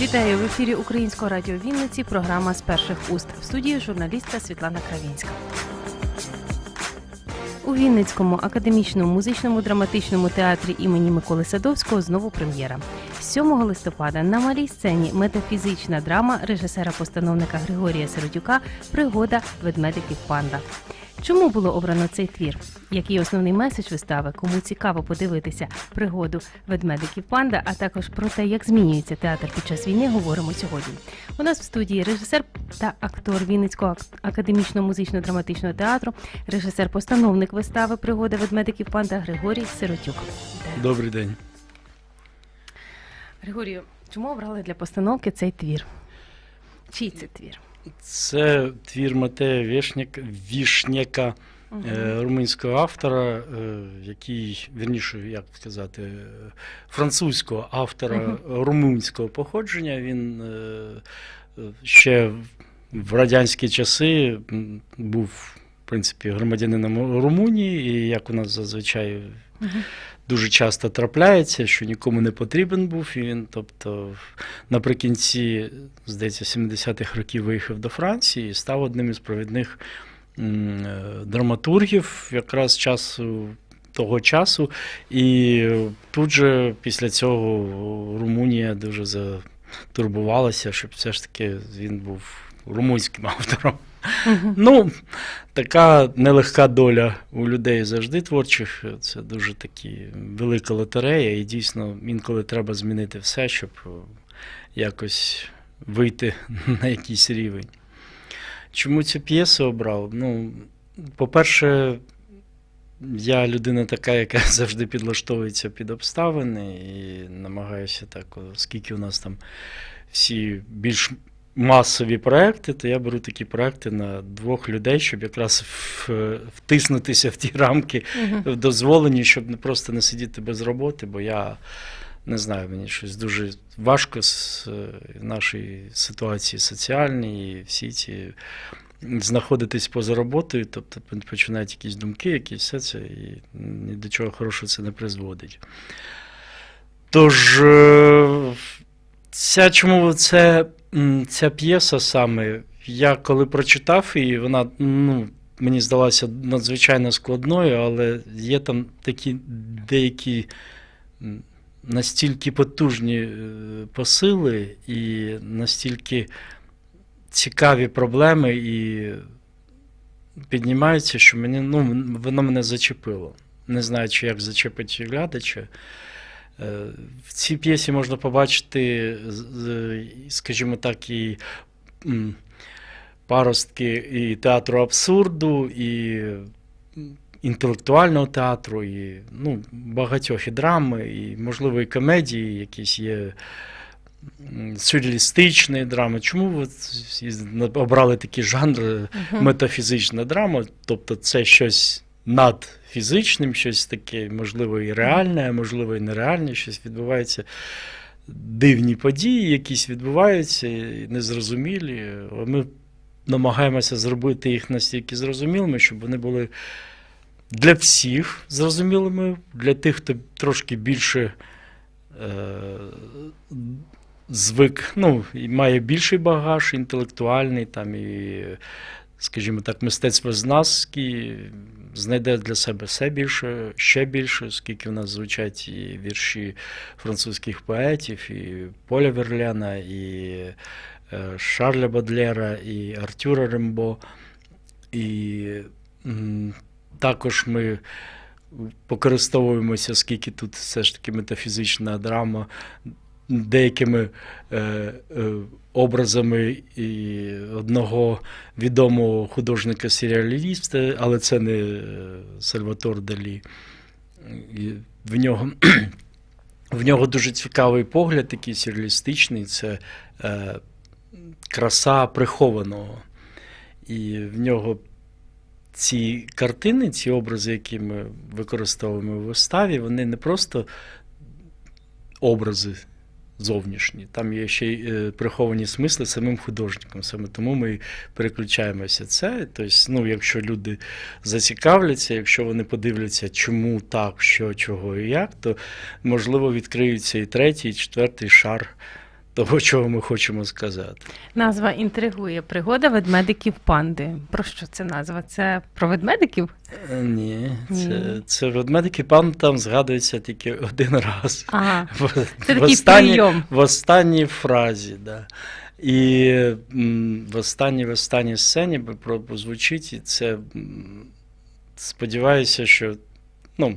Вітаю в ефірі Українського радіо Вінниці. Програма з перших уст в студії журналістка Світлана Кравінська. У Вінницькому академічному музичному драматичному театрі імені Миколи Садовського знову прем'єра. 7 листопада на малій сцені метафізична драма режисера-постановника Григорія Сиротюка Пригода ведмедиків панда. Чому було обрано цей твір? Який основний меседж вистави? Кому цікаво подивитися пригоду ведмедиків панда, а також про те, як змінюється театр під час війни, говоримо сьогодні. У нас в студії режисер та актор Вінницького ак- академічного музично-драматичного театру, режисер-постановник вистави Пригода ведмедиків панда Григорій Сиротюк. Добрий день. Григорію, чому обрали для постановки цей твір? Чий це твір? Це твір Матея Вішняка, Вішняка е, румунського автора, е, який, вірніше, як сказати, французького автора Мгм. румунського походження. Він е, ще в- радянські часи був, в принципі, громадянином Румунії, і як у нас зазвичай Мгм. Дуже часто трапляється, що нікому не потрібен був. І він, тобто, наприкінці, здається, 70-х років виїхав до Франції і став одним із провідних е, драматургів якраз часу. Того часу, і тут же після цього Румунія дуже затурбувалася, щоб все ж таки він був румунським автором. Ну, така нелегка доля у людей завжди творчих. Це дуже такі велика лотерея, і дійсно інколи треба змінити все, щоб е, якось вийти на якийсь рівень. Чому цю п'єсу обрав? Ну, по-перше, я людина така, яка завжди підлаштовується під обставини і намагаюся так, оскільки у нас там всі більш масові проекти, то я беру такі проекти на двох людей, щоб якраз втиснутися в ті рамки Мгм. дозволені, щоб не просто не сидіти без роботи, бо я не знаю, мені щось дуже важко з е, нашої ситуації соціальній, і всі ці знаходитись поза роботою, тобто починають якісь думки, якісь все це, і ні до чого хорошого це не призводить. Тож, е, ця чому це, ця п'єса саме, я коли прочитав її, вона ну, мені здалася надзвичайно складною, але є там такі деякі настільки потужні е, посили і настільки цікаві проблеми і піднімаються, що мені, ну, воно мене зачепило. Не знаю, чи як зачепить глядача. Е, В цій п'єсі можна побачити, скажімо так, і паростки і театру абсурду, і інтелектуального театру, і ну, багатьох і драми, і, можливо, і комедії, якісь є сюрреалістичні драми. Чому ви обрали такий жанр е, метафізична драма? Тобто це щось над фізичним, щось таке, можливо, і реальне, а можливо, і нереальне, щось відбувається. Дивні події, якісь відбуваються, незрозумілі. Ми намагаємося зробити їх настільки зрозумілими, щоб вони були для всіх зрозумілими, для тих, хто трошки більше е, звик, ну, і має більший багаж інтелектуальний, там і, скажімо так, мистецтвознавський, знайде для себе все більше, ще більше, оскільки в нас звучать і вірші французьких поетів, і Поля Верлена, і е, Шарля Бодлера, і Артюра Рембо. І також ми покористовуємося, оскільки тут все ж таки метафізична драма, деякими е, е, образами і одного відомого художника-серіаліста, але це не е, Сальватор Далі. В нього. В нього дуже цікавий погляд, такий сюрреалістичний, це е, краса прихованого. І в нього ці картини, ці образи, які ми використовуємо в виставі, вони не просто образи зовнішні. Там є ще й е, приховані смисли самим художником. Саме тому ми переключаємося це. Тобто, ну, якщо люди зацікавляться, якщо вони подивляться, чому так, що, чого і як, то можливо відкриються і третій, і четвертий шар того, чого ми хочемо сказати. Назва інтригує пригода ведмедиків панди. Про що це назва? Це про ведмедиків? Е, Ні, це, це ведмедики пан там згадується тільки один раз. Ага. В, Це в такий останній, прийом. в останній фразі, да. І в останній, в останній сцені прозвучить, і це сподіваюся, що ну,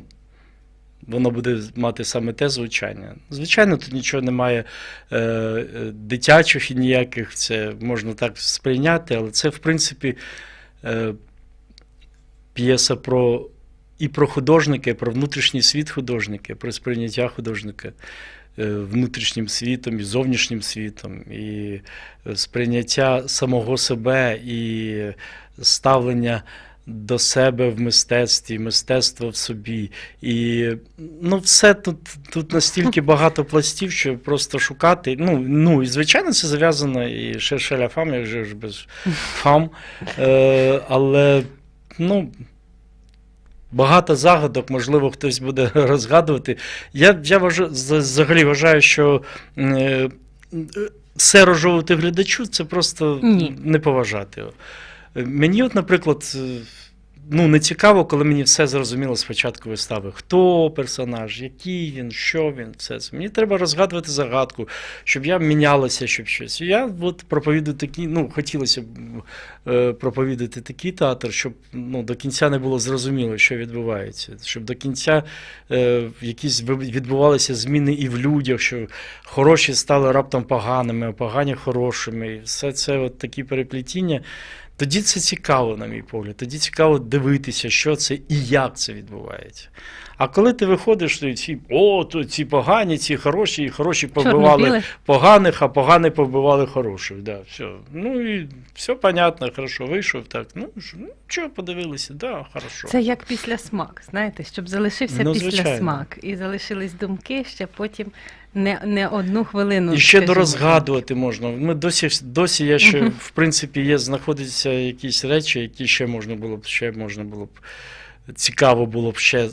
воно буде мати саме те звучання. Звичайно, тут нічого немає е, дитячих і ніяких, це можна так сприйняти, але це, в принципі, е, п'єса про. І про художника, і про внутрішній світ художника, про сприйняття художника е, внутрішнім світом і зовнішнім світом, і е, сприйняття самого себе, і ставлення до себе в мистецтві, мистецтво в собі. І ну, все тут, тут настільки багато пластів, що просто шукати. Ну, ну і звичайно, це зав'язано і ще шеля фам, як же ж без фам. Е, але ну. Багато загадок, можливо, хтось буде розгадувати. Я, я вважаю, взагалі вважаю, що е, е, все розжовувати глядачу це просто Ні. не поважати його. Мені, от, наприклад, е, ну, не цікаво, коли мені все зрозуміло спочатку вистави. Хто персонаж, який він, що він, все це. Мені треба розгадувати загадку, щоб я мінялася, щоб щось. Я от проповідую такі, ну, хотілося б е, проповідати такий театр, щоб ну, до кінця не було зрозуміло, що відбувається. Щоб до кінця е, якісь відбувалися зміни і в людях, що хороші стали раптом поганими, а погані хорошими. І все це от такі переплетіння. Тоді це цікаво, на мій погляд. Тоді цікаво дивитися, що це і як це відбувається. А коли ти виходиш, то ці о, то ці погані, ці хороші, і хороші побивали поганих, а погані побивали хороших. Да, все. Ну і все понятно, хорошо, вийшов так. Ну, ж, ну подивилися, да, хорошо. Це як після смак, знаєте, щоб залишився Ну, після смак. І залишились думки ще потім не, не одну хвилину. І ще дорозгадувати можна. Ми досі, досі я ще, в принципі, є, знаходяться якісь речі, які ще можна було б, ще можна було б цікаво було б ще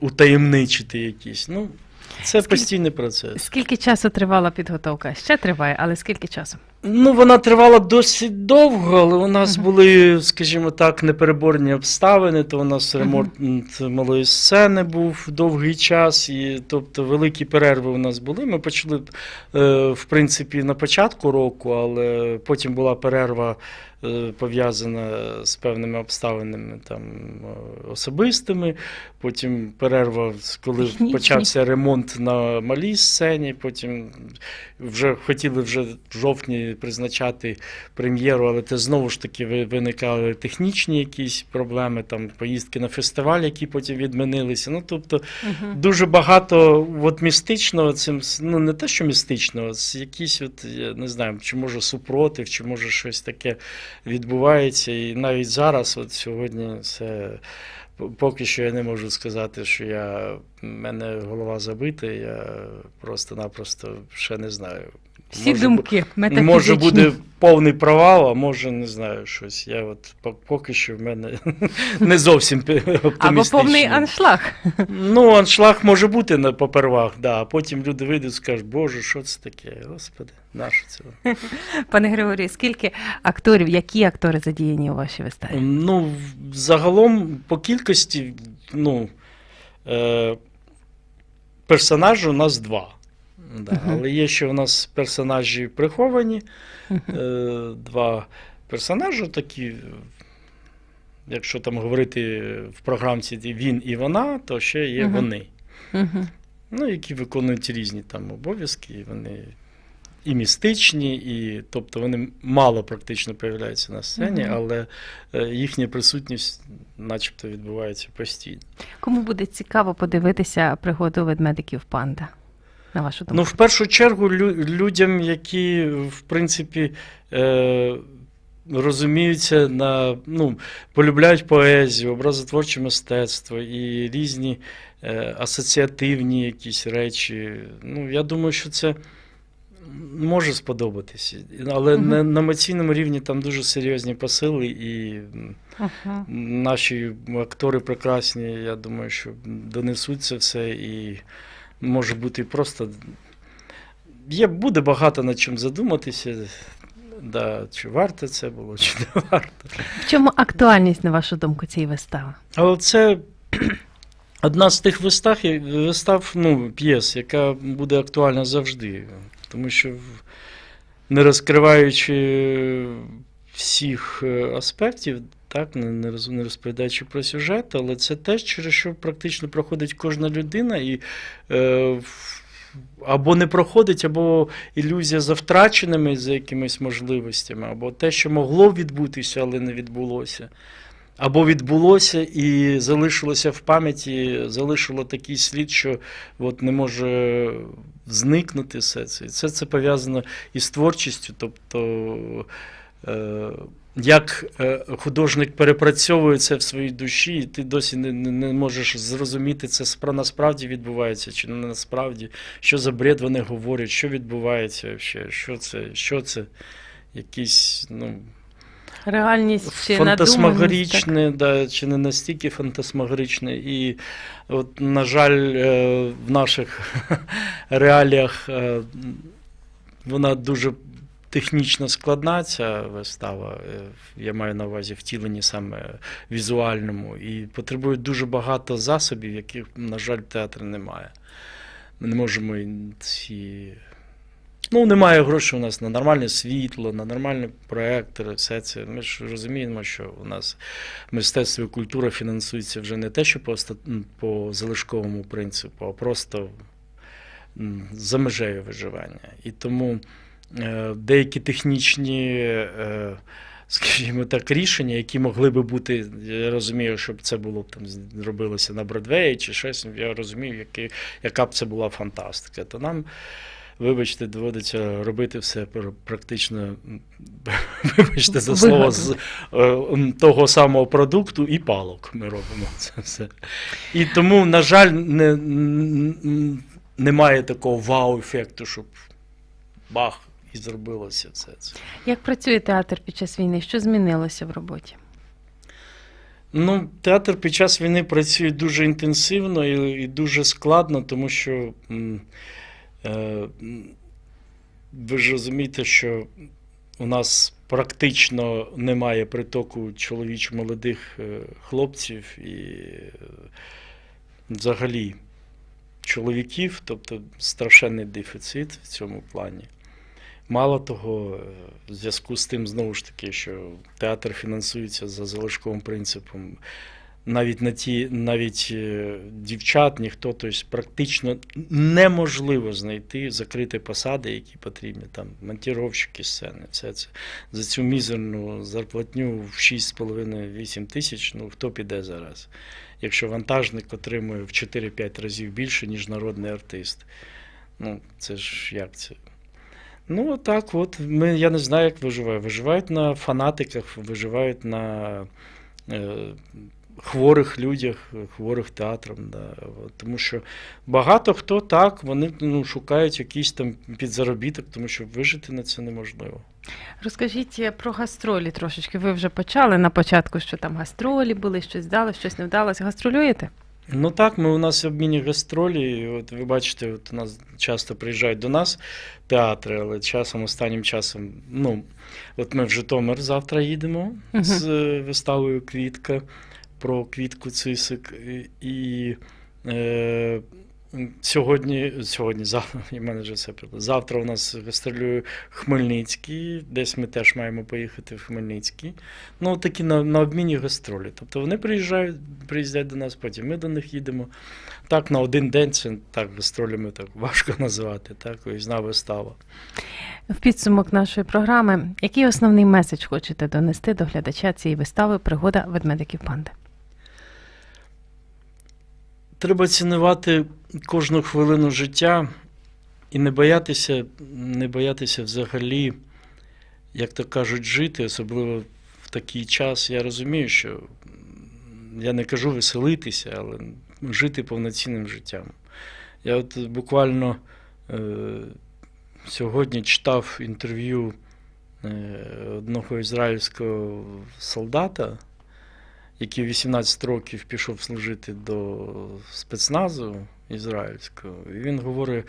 утаємничити якісь. Ну, це Скільки- постійний процес. Скільки часу тривала підготовка? Ще триває, але скільки часу? Ну, вона тривала досить довго, але у нас були, скажімо так, непереборні обставини. То у нас ремонт малої сцени був довгий час, і тобто великі перерви у нас були. Ми почали, е, в принципі, на початку року, але потім була перерва. Е, Пов'язана з певними обставинами там е, особистими. Потім перерва, коли Технічні. почався ремонт на малій сцені. Потім вже хотіли вже в жовтні призначати прем'єру, але це знову ж таки виникали технічні якісь проблеми, там поїздки на фестиваль, які потім відмінилися. Ну тобто Угу. дуже багато от містичного цим, ну не те, що містичного, якісь, от я не знаю, чи може супротив, чи може щось таке відбувається. І навіть зараз, от сьогодні, це. Поки що я не можу сказати, що я в мене голова забита, я просто-напросто ще не знаю. Всі Може, думки метафізичні. Може буде повний провал, а може не знаю щось. Я от поки що в мене не зовсім оптимістично. Або повний аншлаг. Ну, аншлаг може бути на попервах, да, а потім люди вийдуть і скажуть, Боже, що це таке? Господи, наше це? Пане Григорію, скільки акторів, які актори задіяні у вашій виставі? Ну, загалом по кількості, ну, е, персонажів у нас два. Да. Але є ще у нас персонажі приховані. Е, два персонажі такі. Якщо там говорити в програмці він і вона, то ще є Мгм. вони. Мгм. Ну, які виконують різні там обов'язки, і вони і містичні, і тобто вони мало практично появляються на сцені, Мгм. але е, їхня присутність начебто відбувається постійно. Кому буде цікаво подивитися пригоду ведмедиків панда? На вашу думку? Ну, в першу чергу, людям, які, в принципі, е, розуміються на, ну, полюбляють поезію, образотворче мистецтво і різні е, асоціативні якісь речі. Ну, я думаю, що це може сподобатися, але Мгм. на, на емоційному рівні там дуже серйозні посили, і Ага. наші актори прекрасні, я думаю, що донесуть це все і може бути просто. Є, буде багато над чим задуматися. Да, чи варто це було, чи не варто. В чому актуальність, на вашу думку, цієї вистави? Але це одна з тих вистав, вистав, ну, п'єс, яка буде актуальна завжди. Тому що, не розкриваючи всіх е, аспектів, так, не, розповідаючи про сюжет, але це те, через що практично проходить кожна людина, і е, або не проходить, або ілюзія за втраченими за якимись можливостями, або те, що могло відбутися, але не відбулося. Або відбулося і залишилося в пам'яті, залишило такий слід, що от не може зникнути все це. І це, пов'язано із творчістю. Тобто, як е, художник перепрацьовує це в своїй душі, і ти досі не, не, можеш зрозуміти, це спра- насправді відбувається, чи не насправді, що за бред вони говорять, що відбувається, що це, що це, якісь, ну. Реальність чи надуманість? Фантасмагоричне, да, чи не настільки фантасмагоричне. І, от, на жаль, е, в наших реаліях е, вона дуже технічно складна, ця вистава. Е, Я маю на увазі втілені саме візуальному. І потребує дуже багато засобів, яких, на жаль, театр не має. Ми не можемо ці. Ну, немає грошей у нас на нормальне світло, на нормальні проектори, все це. Ми ж розуміємо, що у нас мистецтво і культура фінансується вже не те, що по, по залишковому принципу, а просто за межею виживання. І тому деякі технічні, е, скажімо так, рішення, які могли би бути, я розумію, щоб це було б там зробилося на Бродвеї чи щось, я розумію, які, яка б це була фантастика. То нам вибачте, доводиться робити все пр- практично, вибачте за слово, з е, того самого продукту і палок ми робимо це все. І тому, на жаль, не, немає такого вау-ефекту, щоб бах, і зробилося все це. Як працює театр під час війни? Що змінилося в роботі? Ну, театр під час війни працює дуже інтенсивно і, і дуже складно, тому що е, ви ж розумієте, що у нас практично немає притоку чоловіч молодих е, хлопців і е, взагалі чоловіків, тобто страшенний дефіцит в цьому плані. Мало того, е, в зв'язку з тим, знову ж таки, що театр фінансується за залишковим принципом, навіть на ті, навіть е, дівчат, ніхто, тобто практично неможливо знайти закриті посади, які потрібні, там монтіровщики сцени, все це. За цю мізерну зарплатню в 6,5-8 тисяч, ну хто піде зараз? Якщо вантажник отримує в 4-5 разів більше, ніж народний артист. Ну, це ж як це? Ну, так, от. Ми, я не знаю, як виживають. Виживають на фанатиках, виживають на е, хворих людях, хворих театром. Да. Тому що багато хто так, вони ну, шукають якийсь там підзаробіток, тому що вижити на це неможливо. Розкажіть е, про гастролі трошечки. Ви вже почали на початку, що там гастролі були, щось вдалося, щось не вдалося. Гастролюєте? Ну так, ми у нас обмінні гастролі. От ви бачите, от у нас часто приїжджають до нас театри, але часом, останнім часом, ну, от ми в Житомир завтра їдемо Мгм. з е, виставою Квітка про квітку Цисик. І, і е, сьогодні, сьогодні, завтра, і мене вже все. Завтра у нас гастролює Хмельницький, десь ми теж маємо поїхати в Хмельницький. Ну, такі на, на обмінні гастролі. Тобто вони приїжджають, приїздять до нас, потім ми до них їдемо. Так, на один день це так гастролями так важко називати, так, виїзна вистава. В підсумок нашої програми, який основний меседж хочете донести до глядача цієї вистави Пригода ведмедиків панди? Треба цінувати кожну хвилину життя і не боятися, не боятися взагалі, як то кажуть, жити, особливо в такий час. Я розумію, що я не кажу веселитися, але жити повноцінним життям. Я от буквально е, сьогодні читав інтерв'ю е, одного ізраїльського солдата, який 18 років пішов служити до спецназу ізраїльського. І він говорить: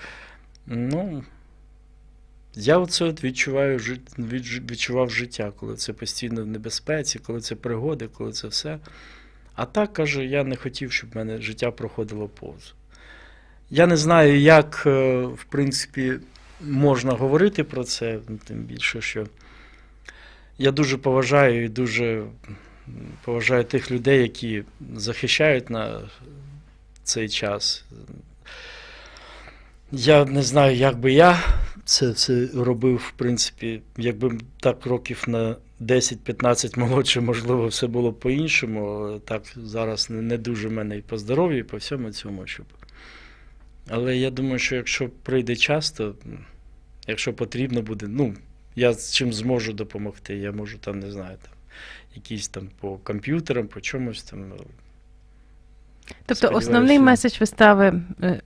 ну, я оце от відчуваю, відчував життя, коли це постійно в небезпеці, коли це пригоди, коли це все. А так каже, я не хотів, щоб в мене життя проходило повз. Я не знаю, як, е, в принципі, можна говорити про це, тим більше, що я дуже поважаю і дуже поважаю тих людей, які захищають на цей час. Я не знаю, як би я це, це робив, в принципі, якби так років на 10-15 молодше, можливо, все було по-іншому. Так зараз не, не дуже в мене і по здоров'ю, і по всьому цьому. Щоб... Але я думаю, що якщо прийде час, то якщо потрібно буде, ну, я з чим зможу допомогти. Я можу там, не знаю, там, якісь там по комп'ютерам, по чомусь там. ну, Тобто Сподіваюся, основний меседж вистави е,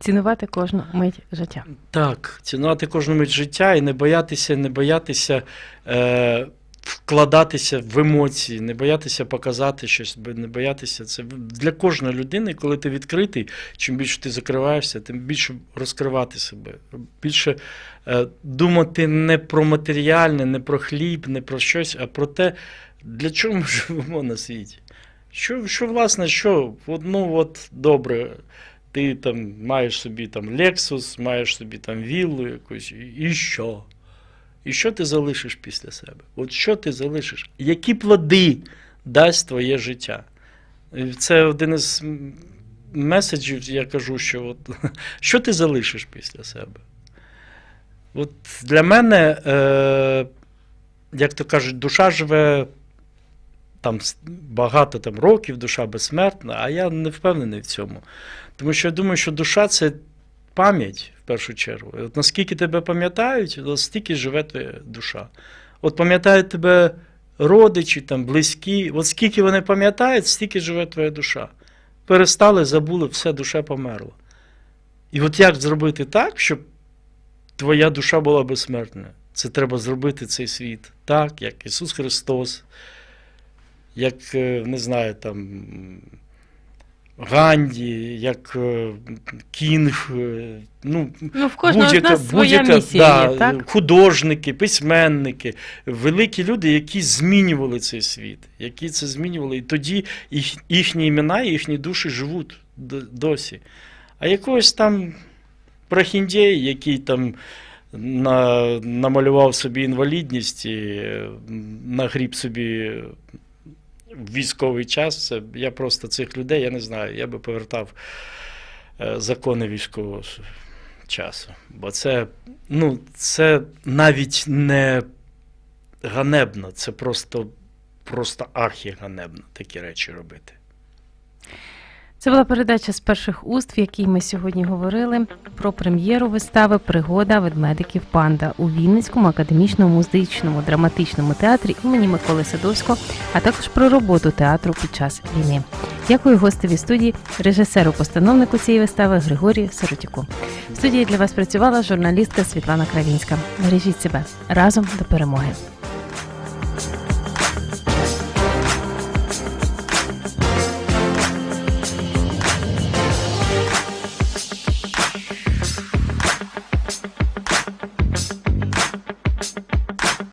цінувати кожну мить життя. Так, цінувати кожну мить життя і не боятися, не боятися е, вкладатися в емоції, не боятися показати щось, не боятися. Це для кожної людини, коли ти відкритий, чим більше ти закриваєшся, тим більше розкривати себе. Більше е, думати не про матеріальне, не про хліб, не про щось, а про те, для чого ми живемо на світі. Що, що власне, що, ну от добре, ти там маєш собі там Lexus, маєш собі там віллу якусь, і що? І що ти залишиш після себе? От що ти залишиш? Які плоди дасть твоє життя? Це один із меседжів, я кажу, що от, що ти залишиш після себе? От для мене, е, як то кажуть, душа живе там багато там років, душа безсмертна, а я не впевнений в цьому. Тому що я думаю, що душа це пам'ять в першу чергу. От наскільки тебе пам'ятають, от стільки живе твоя душа. От пам'ятають тебе родичі, там, близькі, от скільки вони пам'ятають, стільки живе твоя душа. Перестали, забули, все, душа померла. І от як зробити так, щоб твоя душа була безсмертною? Це треба зробити цей світ так, як Ісус Христос, як, е, не знаю, там. Ганді, як е, Кінг, е, ну, Ну, в будь-яка, будь-яка да, так? художники, письменники, великі люди, які змінювали цей світ, які це змінювали, і тоді їх, їхні імена, їхні душі живуть досі. А якогось там прохіндєй, який там на, намалював собі інвалідність і нагріб собі військовий час, це я просто цих людей, я не знаю, я би повертав е, закони військового часу. Бо це, ну, це навіть не ганебно, це просто, просто архіганебно такі речі робити. Це була передача з перших уст, в якій ми сьогодні говорили про прем'єру вистави Пригода ведмедиків панда у Вінницькому академічному музичному драматичному театрі імені Миколи Садовського, а також про роботу театру під час війни. Дякую гостеві студії, режисеру-постановнику цієї вистави Григорію Сиротюку. В студії для вас працювала журналістка Світлана Кравінська. Бережіть себе разом до перемоги.